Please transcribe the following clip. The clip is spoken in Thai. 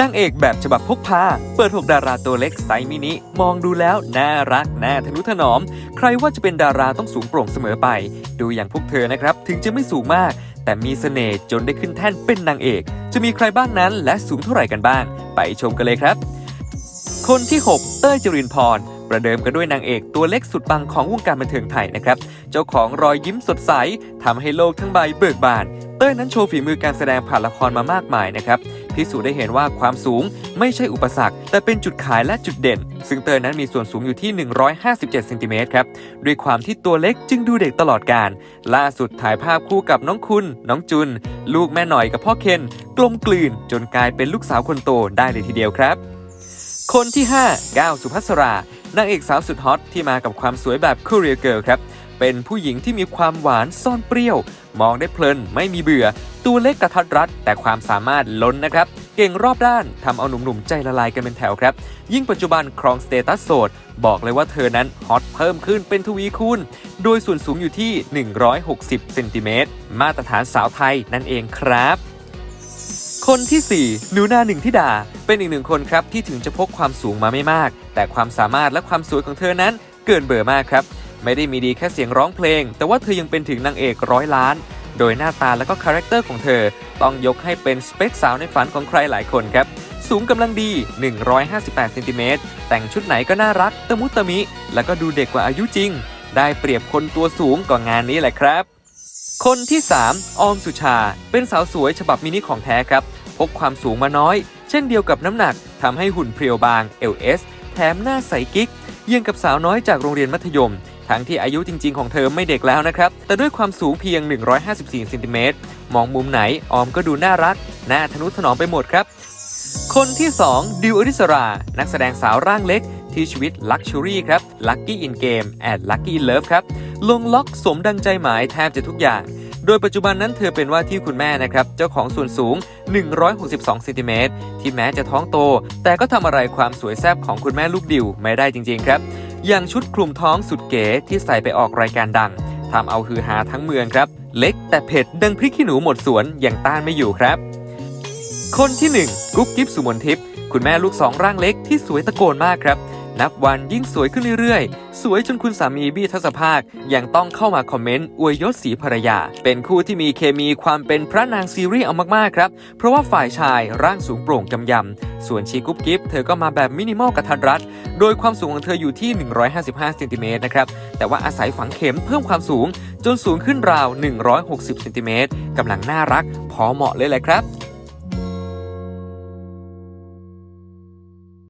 นางเอกแบบฉบับพกพา เปิด 6 ดาราตัวเล็กไซส์มินิ มองดูแล้ว น่ารัก น่าทะนุถนอม ใครว่าจะเป็นดาราต้องสูงโปร่งเสมอไป ดูอย่างพวกเธอนะครับ ถึงจะไม่สูงมาก แต่มีเสน่ห์จนได้ขึ้นแท่นเป็นนางเอก จะมีใครบ้างนั้นและสูงเท่าไหร่กันบ้าง ไปชมกันเลยครับ คนที่ 6 เต้ยจรินพรประเดิมกันด้วยนางเอกตัวเล็กสุดปังของวงการบันเทิงไทยนะครับ เจ้าของรอยยิ้มสดใสทำให้โลกทั้งใบเบิกบาน เต้ยนั้นโชว์ฝีมือการแสดงผ่านละครมามากมายนะครับ พิสูจน์ได้เห็นว่าความสูงไม่ใช่อุปสรรค แต่เป็นจุดขายและจุดเด่น ซึ่งเต้ยนั้นมีส่วนสูงอยู่ที่ 157เซนติเมตรครับ ด้วยความที่ตัวเล็กจึงดูเด็กตลอดการ ล่าสุดถ่ายภาพคู่กับน้องคุณ น้องจุน ลูกแม่หน่อยกับพ่อเคน กลมกลืน จนกลายเป็นลูกสาวคนโตได้เลยทีเดียวครับ คนที่ 5 ก้าวสุภัสรานางเอกสาวสุดฮอตที่มากับความสวยแบบคูเรียเกิร์ลครับเป็นผู้หญิงที่มีความหวานซ่อนเปรี้ยว มองได้เพลินไม่มีเบื่อ ตัวเล็กกระทัดรัด แต่ความสามารถล้นนะครับ เก่งรอบด้านทำเอาหนุ่มๆใจละลายกันเป็นแถวครับ ยิ่งปัจจุบันครองสเตตัสโสด บอกเลยว่าเธอนั้นฮอตเพิ่มขึ้นเป็นทวีคูณ โดยส่วนสูงอยู่ที่ 160เซนติเมตรมาตรฐานสาวไทยนั่นเองครับคนที่ 4 หนูนาหนึ่งทิดา เป็นอีกหนึ่งคนครับที่ถึงจะพกความสูงมาไม่มาก แต่ความสามารถและความสวยของเธอนั้นเกินเบอร์มากครับ ไม่ได้มีดีแค่เสียงร้องเพลง แต่ว่าเธอยังเป็นถึงนางเอกร้อยล้าน โดยหน้าตาและก็คาแรคเตอร์ของเธอ ต้องยกให้เป็นสเปคสาวในฝันของใครหลายคนครับ สูงกำลังดี 158เซนติเมตรแต่งชุดไหนก็น่ารักตะมุตะมิ แล้วก็ดูเด็กกว่าอายุจริง ได้เปรียบคนตัวสูงก่องานนี้แหละครับ คนที่ 3 ออมสุชา เป็นสาวสวยฉบับมินิของแท้ครับ พกความสูงมาน้อย เช่นเดียวกับน้ำหนักทำให้หุ่นเพรียวบาง LS แถมหน้าใสกิ๊กเยี่ยงกับสาวน้อยจากโรงเรียนมัธยม ทั้งที่อายุจริง ๆ ของเธอไม่เด็กแล้วนะครับ แต่ด้วยความสูงเพียง 154เซนติเมตรมองมุมไหนออมก็ดูน่ารักน่าทนุถนอมไปหมดครับ คนที่ 2 ดิวอริสรา นักแสดงสาวร่างเล็ก ที่ชีวิตลักชัวรี่ครับ Lucky in Game and Lucky in Love ครับ ลงล็อกสมดังใจหมายแทบจะทุกอย่างโดยปัจจุบันนั้นเธอเป็นว่าที่คุณแม่นะครับ เจ้าของส่วนสูง 162เซนติเมตรที่แม้จะท้องโต แต่ก็ทำอะไรความสวยแซ่บของคุณแม่ลูกดิวไม่ได้จริง ๆ ครับ อย่างชุดคลุมท้องสุดเก๋ที่ใส่ไปออกรายการดังทำเอาฮือฮาทั้งเมืองครับ เล็กแต่เผ็ดดังพริกขี้หนูหมดสวนอย่างต้านไม่อยู่ครับ คนที่ 1 กุ๊กกิ๊บสุมนทิพย์คุณแม่ลูกสองร่างเล็กที่สวยตะโกนมากครับ นับวันยิ่งสวยขึ้นเรื่อยๆ สวยจนคุณสามีบี้ทัศภาคยังต้องเข้ามาคอมเมนต์อวยยศสีภรรยา เป็นคู่ที่มีเคมีความเป็นพระนางซีรีส์เอามากๆครับ เพราะว่าฝ่ายชายร่างสูงโปร่งกำยำ ส่วนชีกุ๊บกิ๊บเธอก็มาแบบมินิมอลกระทัดรัด โดยความสูงของเธออยู่ที่ 155เซนติเมตรนะครับ แต่ว่าอาศัยฝังเข็มเพิ่มความสูงจนสูงขึ้นราว 160เซนติเมตรกำลังน่ารักพอเหมาะเลยแหละครับ